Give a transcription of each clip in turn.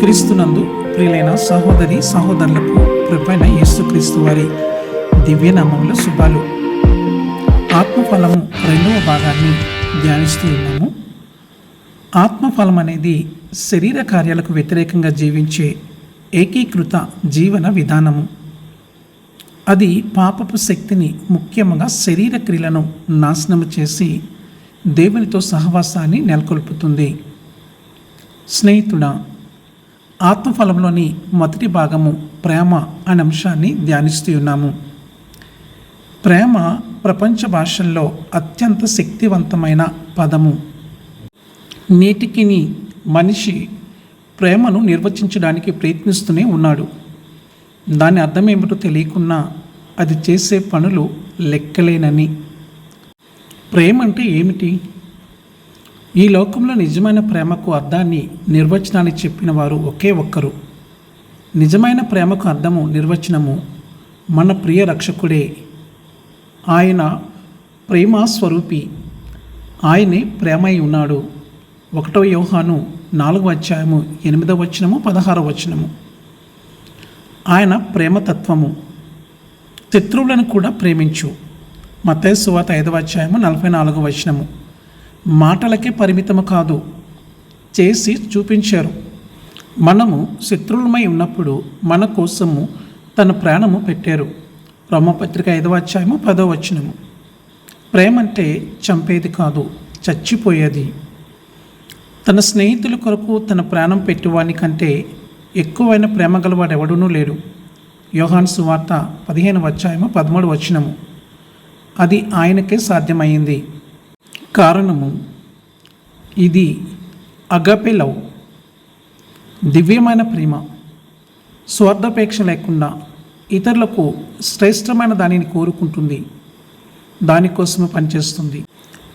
క్రీస్తునందు ప్రియులైన సహోదరి సహోదరులకు కృపైన యేసుక్రీస్తు వారి దివ్యనామంలో శుభాలు. ఆత్మఫలము రెండవ భాగాన్ని ధ్యానిస్తూ ఉన్నాము. ఆత్మఫలం అనేది శరీర కార్యాలకు వ్యతిరేకంగా జీవించే ఏకీకృత జీవన విధానము. అది పాపపు శక్తిని ముఖ్యంగా శరీర క్రియలను నాశనము చేసి దేవునితో సహవాసాన్ని నెలకొల్పుతుంది. స్నేహితుడా ఆత్మఫలంలోని మొదటి భాగము ప్రేమ అనే అంశాన్ని ధ్యానిస్తూ ఉన్నాము. ప్రేమ ప్రపంచ భాషల్లో అత్యంత శక్తివంతమైన పదము. నేటికి మనిషి ప్రేమను నిర్వచించడానికి ప్రయత్నిస్తూనే ఉన్నాడు. దాని అర్థం ఏమిటో తెలియకున్నా అది చేసే పనులు లెక్కలేనని. ప్రేమ అంటే ఏమిటి? ఈ లోకంలో నిజమైన ప్రేమకు అర్థాన్ని నిర్వచనాన్ని చెప్పిన వారు ఒకే ఒక్కరు. నిజమైన ప్రేమకు అర్థము నిర్వచనము మన ప్రియ రక్షకుడే. ఆయన ప్రేమ స్వరూపి ఆయనే ప్రేమై ఉన్నాడు. ఒకటో యోహాను నాలుగవ అధ్యాయము ఎనిమిదవ వచనము పదహారవ వచనము. ఆయన ప్రేమతత్వము. శత్రువులను కూడా ప్రేమించు. మతేశ్వాత ఐదవ అధ్యాయము నలభై నాలుగవ వచనము. మాటలకే పరిమితము కాదు చేసి చూపించారు. మనము శత్రువులమై ఉన్నప్పుడు మన కోసము తన ప్రాణము పెట్టారు. రోమపత్రిక ఐదవ అధ్యాయము పదవ వచనము. ప్రేమ అంటే చంపేది కాదు చచ్చిపోయేది. తన స్నేహితుల కొరకు తన ప్రాణం పెట్టేవాని కంటే ఎక్కువైన ప్రేమ గలవాడు ఎవడూనూ లేడు. యోహాన్ సువార్త పదిహేను అధ్యాయము పదమూడు వచనము. అది ఆయనకే సాధ్యమైంది. కారణము. ఇది అగపే లవ్. దివ్యమైన ప్రేమ. స్వార్థపేక్ష లేకుండా ఇతరులకు శ్రేష్టమైన దానిని కోరుకుంటుంది. దానికోసమే పనిచేస్తుంది.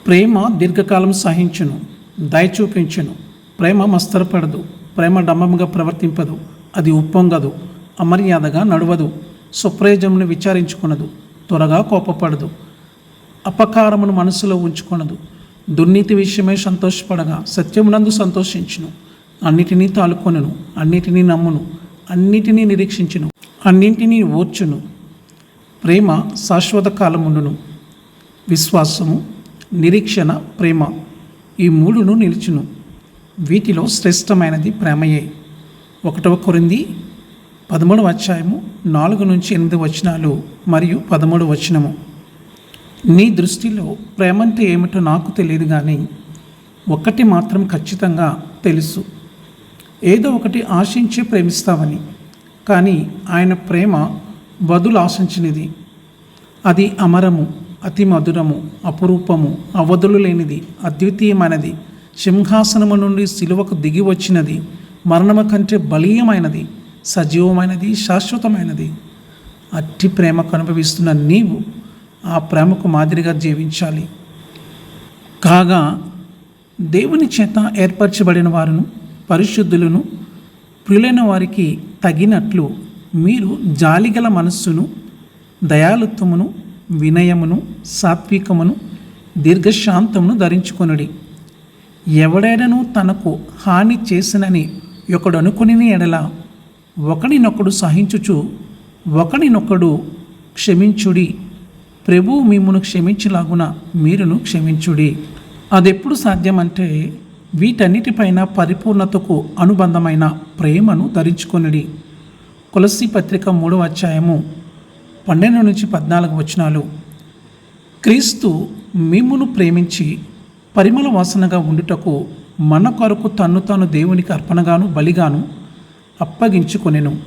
ప్రేమ దీర్ఘకాలం సహించును దయ చూపించును. ప్రేమ మస్తరపడదు ప్రేమ డంబముగా ప్రవర్తింపదు అది ఉప్పొంగదు అమర్యాదగా నడవదు స్వప్రయోజమును విచారించుకునదు త్వరగా కోపపడదు. అపకారమును మనసులో ఉంచుకొనదు. దుర్నీతి విషయమై సంతోషపడగా సత్యమునందు సంతోషించును. అన్నిటినీ తాలుకొనును అన్నిటినీ నమ్మును అన్నిటినీ నిరీక్షించును అన్నింటినీ ఓర్చును. ప్రేమ శాశ్వత కాలముండును. విశ్వాసము నిరీక్షణ ప్రేమ ఈ మూడును నిలుచును. వీటిలో శ్రేష్టమైనది ప్రేమయే. ఒకటవ కొరింది పదమూడవ అధ్యాయము నాలుగు నుంచి ఎనిమిది వచనాలు మరియు పదమూడు వచనము. నీ దృష్టిలో ప్రేమంటే ఏమిటో నాకు తెలియదు కానీ ఒకటి మాత్రం ఖచ్చితంగా తెలుసు. ఏదో ఒకటి ఆశించి ప్రేమిస్తామని కానీ ఆయన ప్రేమ బదులు ఆశించినది. అది అమరము అతి మధురము అపురూపము అవధులు లేనిది అద్వితీయమైనది సింహాసనము నుండి శిలువకు దిగి వచ్చినది మరణము కంటే బలీయమైనది సజీవమైనది శాశ్వతమైనది. అట్టి ప్రేమకు అనుభవిస్తున్న నీవు ఆ ప్రేమకు మాదిరిగా జీవించాలి. కాగా దేవుని చేత ఏర్పరచబడిన వారును పరిశుద్ధులను ప్రియులైన వారికి తగినట్లు మీరు జాలిగల మనస్సును దయాలుత్వమును వినయమును సాత్వికమును దీర్ఘశాంతమును ధరించుకొనుడి. ఎవడైనను తనకు హాని చేసినని ఒకడు అనుకుని ఎడల ఒకడినొకడు సహించుచు ఒకడినొకడు క్షమించుడి. ప్రభువు మిమ్మును క్షమించలాగున మీరును క్షమించుడి. అదెప్పుడు సాధ్యమంటే వీటన్నిటిపైన పరిపూర్ణతకు అనుబంధమైన ప్రేమను ధరించుకొనిడి. తులసి పత్రిక మూడవ అధ్యాయము పన్నెండు నుంచి పద్నాలుగు వచనాలు. క్రీస్తు మిమ్మును ప్రేమించి పరిమళ వాసనగా ఉండుటకు మన కొరకు తన్ను తాను దేవునికి అర్పణగాను బలిగాను అప్పగించుకొనెను.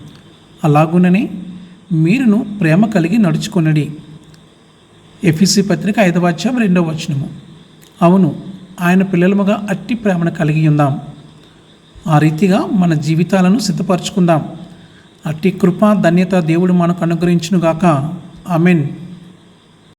అలాగుననే మీరును ప్రేమ కలిగి నడుచుకొనడి. ఎఫ్ఈసి పత్రిక ఐదవ అధ్యాయం రెండవ వచనము. అవును ఆయన పిల్లలముగా అట్టి ప్రేమను కలిగి ఉందాం. ఆ రీతిగా మన జీవితాలను సిద్ధపరచుకుందాం. అట్టి కృప ధన్యత దేవుడు మనకు అనుగ్రహించునుగాక. మీన్